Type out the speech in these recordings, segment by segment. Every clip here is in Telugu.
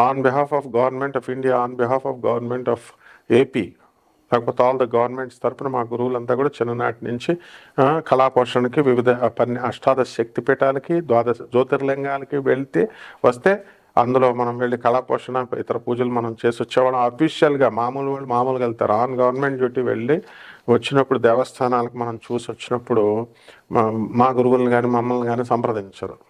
on behalf of government of India on behalf of government of AP లేకపోతే ఆల్ ద గవర్నమెంట్స్ తరపున మా గురువులంతా కూడా చిన్ననాటి నుంచి కళాపోషణకి వివిధ పన్ని అష్టాదశ శక్తి పీఠాలకి ద్వాదశ జ్యోతిర్లింగాలకి వెళ్తే వస్తే అందులో మనం వెళ్ళి కళాపోషణ ఇతర పూజలు మనం చేసి వచ్చేవాళ్ళం. అఫీషియల్గా మామూలు వాళ్ళు మామూలుగా వెళ్తారు. ఆన్ గవర్నమెంట్ డ్యూటీ వెళ్ళి వచ్చినప్పుడు దేవస్థానాలకు మనం చూసి వచ్చినప్పుడు మా- మా గురువులను కానీ మమ్మల్ని కానీ సంప్రదించరు.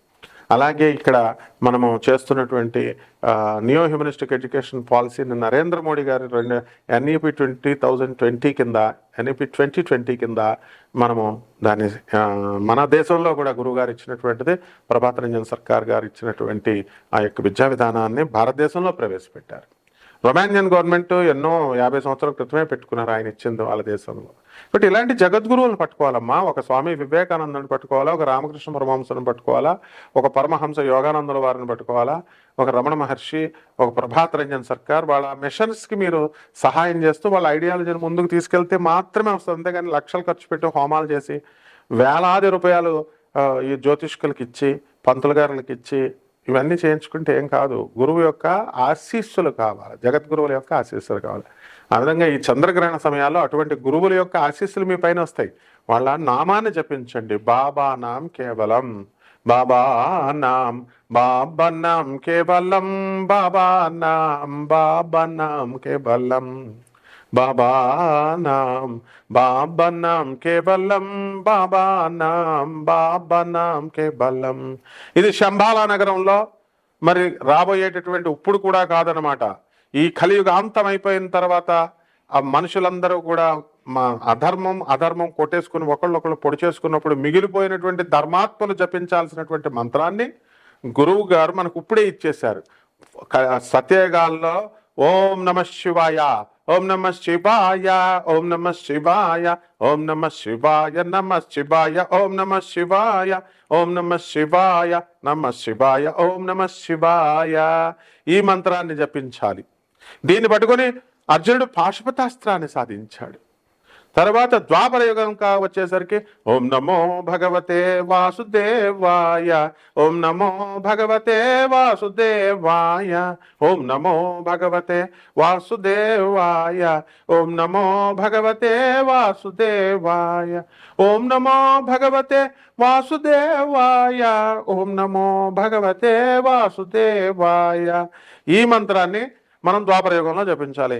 అలాగే ఇక్కడ మనము చేస్తున్నటువంటి నియో హ్యూమనిస్టిక్ ఎడ్యుకేషన్ పాలసీని నరేంద్ర మోడీ గారి రెండు ఎన్ఈపి ట్వంటీ థౌజండ్ ట్వంటీ కింద ఎన్ఈపి ట్వంటీ ట్వంటీ కింద మనము దాన్ని మన దేశంలో కూడా గురువు గారు ఇచ్చినటువంటిది ప్రభాత రంజన్ సర్కార్ గారు ఇచ్చినటువంటి ఆ యొక్క విద్యా విధానాన్ని భారతదేశంలో ప్రవేశపెట్టారు. రొమానియన్ గవర్నమెంట్ ఎన్నో యాభై సంవత్సరాల క్రితమే పెట్టుకున్నారు ఆయన ఇచ్చింది వాళ్ళ దేశంలో. బట్ ఇలాంటి జగద్గురువులను పట్టుకోవాలమ్మా ఒక స్వామి వివేకానందని పట్టుకోవాలా ఒక రామకృష్ణ పరమహంసను పట్టుకోవాలా ఒక పరమహంస యోగానందుల వారిని పట్టుకోవాలా ఒక రమణ మహర్షి ఒక ప్రభాత్ రంజన్ సర్కార్ వాళ్ళ మిషన్స్కి మీరు సహాయం చేస్తూ వాళ్ళ ఐడియాలజీని ముందుకు తీసుకెళ్తే మాత్రమే వస్తుంది. అంతేగాని లక్షలు ఖర్చు పెట్టి హోమాలు చేసి వేలాది రూపాయలు ఈ జ్యోతిష్కులకి ఇచ్చి పంతులు గారులకి ఇచ్చి ఇవన్నీ చేయించుకుంటే ఏం కాదు. గురువు యొక్క ఆశీస్సులు కావాలి. జగద్గురువుల యొక్క ఆశీస్సులు కావాలి. అదనంగా ఈ చంద్రగ్రహణ సమయాల్లో అటువంటి గురువుల యొక్క ఆశీస్సులు మీ పైన వస్తాయి. వాళ్ళ నామాన్ని జపించండి. బాబా నాం కేవలం బాబా నాం బాబా నాం కేవలం బాబా నాం బాబా నాం కేవలం. బాబానాం బాబనాం కేవలం బాబానాం బాబనాం కేవలం. ఇది శంబాలా నగరంలో మరి రాబోయేటటువంటి ఇప్పుడు కూడా కాదనమాట ఈ కలియుగ అంతం అయిపోయిన తర్వాత ఆ మనుషులందరూ కూడా మా అధర్మం అధర్మం కొట్టేసుకుని ఒకళ్ళొకళ్ళు పొడి చేసుకున్నప్పుడు మిగిలిపోయినటువంటి ధర్మాత్మలు జపించాల్సినటువంటి మంత్రాన్ని గురువు గారు మనకు ఇప్పుడే ఇచ్చేశారు. క- సత్యయుగాల్లో ఓం నమ శివాయ ఓం నమ శివాయ ఓం నమ శివాయ ఓం నమ శివాయ నమ శివాయ ఓం నమ శివాయ ఓం నమ శివాయ నమ శివాయ ఓం నమ శివాయ. ఈ మంత్రాన్ని జపించాలి. దీన్ని పట్టుకొని అర్జునుడు పాశుపతాస్త్రాన్ని సాధించాడు. తర్వాత ద్వాపర యుగం కా వచ్చేసరికి ఓం నమో భగవతే వాసుదేవాయ ఓం నమో భగవతే వాసుదేవాయ ఓం నమో భగవతే వాసుదేవాయ ఓం నమో భగవతే వాసుదేవాయ ఓం నమో భగవతే వాసుదేవాయ ఓం నమో భగవతే వాసుదేవాయ. ఈ మంత్రాన్ని మనం ద్వాపర యుగంలో జపించాలి.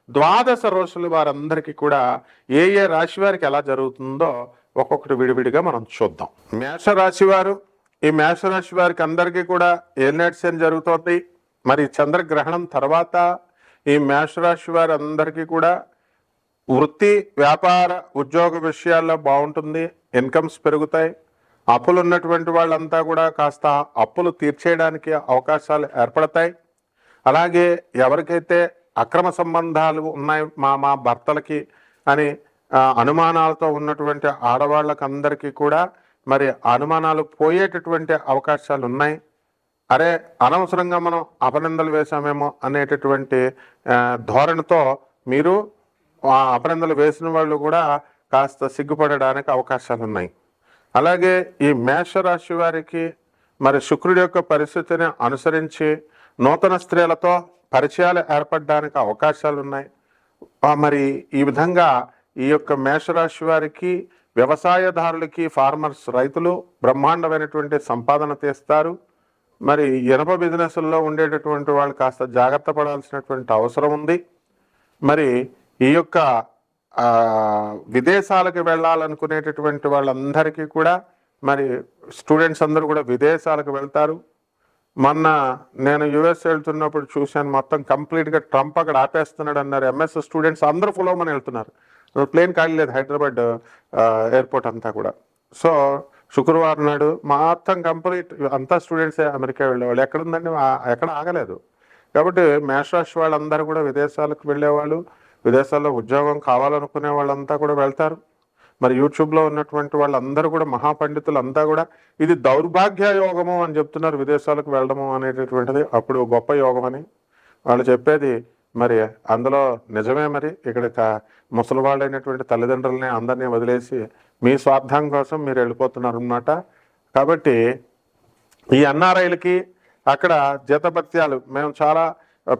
ద్వాదశ రోజులు వారందరికీ కూడా ఏ ఏ రాశి వారికి ఎలా జరుగుతుందో ఒక్కొక్కటి విడివిడిగా మనం చూద్దాం. మేషరాశి వారు ఈ మేషరాశి వారికి అందరికీ కూడా ఏ నడిసేం జరుగుతోంది? మరి చంద్రగ్రహణం తర్వాత ఈ మేషరాశి వారి అందరికీ కూడా వృత్తి వ్యాపార ఉద్యోగ విషయాల్లో బాగుంటుంది ఇన్కమ్స్ పెరుగుతాయి. అప్పులు ఉన్నటువంటి వాళ్ళంతా కూడా కాస్త అప్పులు తీర్చేయడానికి అవకాశాలు ఏర్పడతాయి. అలాగే ఎవరికైతే అక్రమ సంబంధాలు ఉన్నాయి మా మా భర్తలకి అని అనుమానాలతో ఉన్నటువంటి ఆడవాళ్ళకందరికీ కూడా మరి అనుమానాలు పోయేటటువంటి అవకాశాలు ఉన్నాయి అరే అనవసరంగా మనం అపనిందలు వేశామేమో అనేటటువంటి ధోరణితో మీరు ఆ అపనిందలు వేసిన వాళ్ళు కూడా కాస్త సిగ్గుపడడానికి అవకాశాలు ఉన్నాయి అలాగే ఈ మేషరాశి వారికి మరి శుక్రుడి యొక్క పరిస్థితిని అనుసరించి నూతన స్త్రీలతో పరిచయాలు ఏర్పడడానికి అవకాశాలు ఉన్నాయి మరి ఈ విధంగా ఈ యొక్క మేషరాశి వారికి వ్యవసాయదారులకి ఫార్మర్స్ రైతులు బ్రహ్మాండమైనటువంటి సంపాదన తీస్తారు. మరి ఇనప బిజినెస్లో ఉండేటటువంటి వాళ్ళు కాస్త జాగ్రత్త పడాల్సినటువంటి అవసరం ఉంది. మరి ఈ యొక్క విదేశాలకు వెళ్ళాలనుకునేటటువంటి వాళ్ళందరికీ కూడా మరి స్టూడెంట్స్ అందరూ కూడా విదేశాలకు వెళ్తారు. మొన్న నేను యుఎస్ వెళ్తున్నప్పుడు చూశాను మొత్తం కంప్లీట్గా ట్రంప్ అక్కడ ఆపేస్తున్నాడు అన్నారు. ఎంఎస్ స్టూడెంట్స్ అందరూ ఫులోమని వెళ్తున్నారు. ప్లేన్ ఖాళీ లేదు హైదరాబాద్ ఎయిర్పోర్ట్ అంతా కూడా. సో శుక్రవారం నాడు మొత్తం కంప్లీట్ అంతా స్టూడెంట్సే అమెరికా వెళ్ళేవాళ్ళు. ఎక్కడ ఉందండి? ఎక్కడ ఆగలేదు. కాబట్టి మేషరాశి వాళ్ళందరూ కూడా విదేశాలకు వెళ్ళేవాళ్ళు. విదేశాల్లో ఉద్యోగం కావాలనుకునే వాళ్ళంతా కూడా వెళ్తారు. మరి యూట్యూబ్లో ఉన్నటువంటి వాళ్ళందరూ కూడా మహాపండితులు అంతా కూడా ఇది దౌర్భాగ్య యోగము అని చెప్తున్నారు విదేశాలకు వెళ్ళడము అనేటటువంటిది అప్పుడు గొప్ప యోగం అని. వాళ్ళు చెప్పేది మరి అందులో నిజమే మరి ఇక్కడ క- ముసలి వాళ్ళైనటువంటి తల్లిదండ్రులని అందరినీ వదిలేసి మీ స్వార్థం కోసం మీరు వెళ్ళిపోతున్నారు అనమాట కాబట్టి ఈ ఎన్ఆర్ఐలకి అక్కడ జీతభత్యాలు మేము చాలా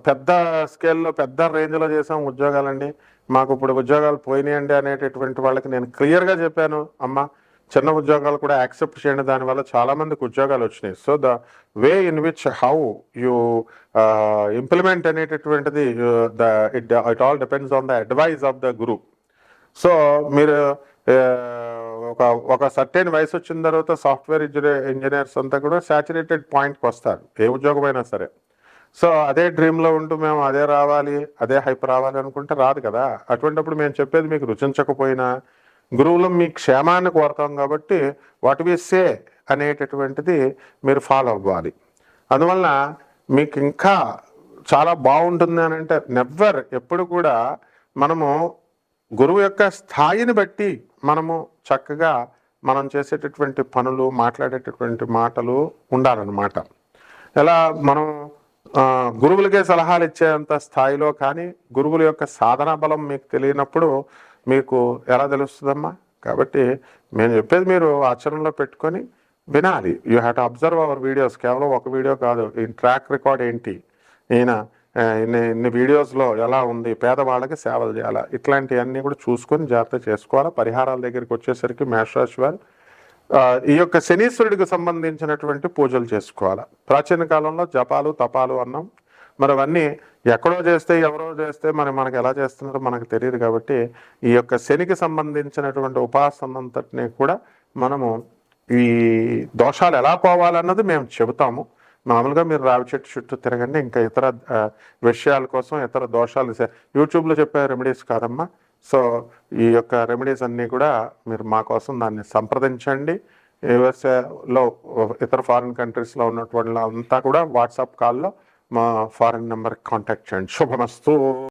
పెద్ద స్కేల్లో పెద్ద రేంజ్లో చేసాం ఉద్యోగాలండి. మాకు ఇప్పుడు ఉద్యోగాలు పోయినాయండి అనేటటువంటి వాళ్ళకి నేను క్లియర్గా చెప్పాను. అమ్మ చిన్న ఉద్యోగాలు కూడా యాక్సెప్ట్ చేయండి. దానివల్ల చాలామందికి ఉద్యోగాలు వచ్చినాయి. So the way in which how you implement అనేటటువంటిది the it it all depends on the advise of the guru so మీరు ఒక ఒక సర్టెన్ వయసు వచ్చిన తర్వాత సాఫ్ట్వేర్ ఇంజనీర్ ఇంజనీర్స్ అంతా కూడా సాచురేటెడ్ పాయింట్కి వస్తారు. ఏ ఉద్యోగమైనా సరే. సో అదే డ్రీమ్లో ఉంటూ మేము అదే రావాలి అదే హైప్ రావాలి అనుకుంటే రాదు కదా. అటువంటిప్పుడు మేము చెప్పేది మీకు రుచించకపోయినా గురువులు మీ క్షేమాన్ని కోరతాం కాబట్టి వాట్ వి సే అనేటటువంటిది మీరు ఫాలో అవ్వాలి. అందువలన మీకు ఇంకా చాలా బాగుంటుంది అని అంటే నెవ్వర్ ఎప్పుడు కూడా మనము గురువు యొక్క స్థాయిని బట్టి మనము చక్కగా మనం చేసేటటువంటి పనులు మాట్లాడేటటువంటి మాటలు ఉండాలన్నమాట. ఎలా మనం గురువులకే సలహాలు ఇచ్చేంత స్థాయిలో కానీ గురువుల యొక్క సాధన బలం మీకు తెలియనప్పుడు మీకు ఎలా తెలుస్తుందమ్మా? కాబట్టి మేము చెప్పేది మీరు ఆచరణలో పెట్టుకొని వినాలి. You have to observe our videos కేవలం ఒక వీడియో కాదు. ఈ ట్రాక్ రికార్డ్ ఏంటి? ఈయన ఇన్ని ఇన్ని వీడియోస్లో ఎలా ఉంది? పేదవాళ్ళకి సేవలు చేయాలా? ఇట్లాంటివన్నీ కూడా చూసుకొని జాగ్రత్త చేసుకోవాలా? పరిహారాల దగ్గరికి వచ్చేసరికి మేషరాశి వారు ఈ యొక్క శనీశ్వరుడికి సంబంధించినటువంటి పూజలు చేసుకోవాలి? ప్రాచీన కాలంలో జపాలు తపాలు అన్నాం మరి అవన్నీ ఎక్కడో చేస్తే ఎవరో చేస్తే మరి మనకు ఎలా చేస్తున్నారో మనకు తెలియదు కాబట్టి ఈ యొక్క శనికి సంబంధించినటువంటి ఉపాసనంతటిని కూడా మనము ఈ దోషాలు ఎలా పోవాలన్నది మేము చెబుతాము. మామూలుగా మీరు రావి చెట్టు చుట్టూ తిరగండి ఇంకా ఇతర విషయాల కోసం ఇతర దోషాలు యూట్యూబ్లో చెప్పే రెమెడీస్ కాదమ్మా. సో ఈ యొక్క రెమెడీస్ అన్నీ కూడా మీరు మా కోసం దాన్ని సంప్రదించండి. యుఎస్ఏలో ఇతర ఫారిన్ కంట్రీస్లో ఉన్నటువంటి అంతా కూడా వాట్సాప్ కాల్లో మా ఫారిన్ నెంబర్కి కాంటాక్ట్ చేయండి. శుభమస్తు.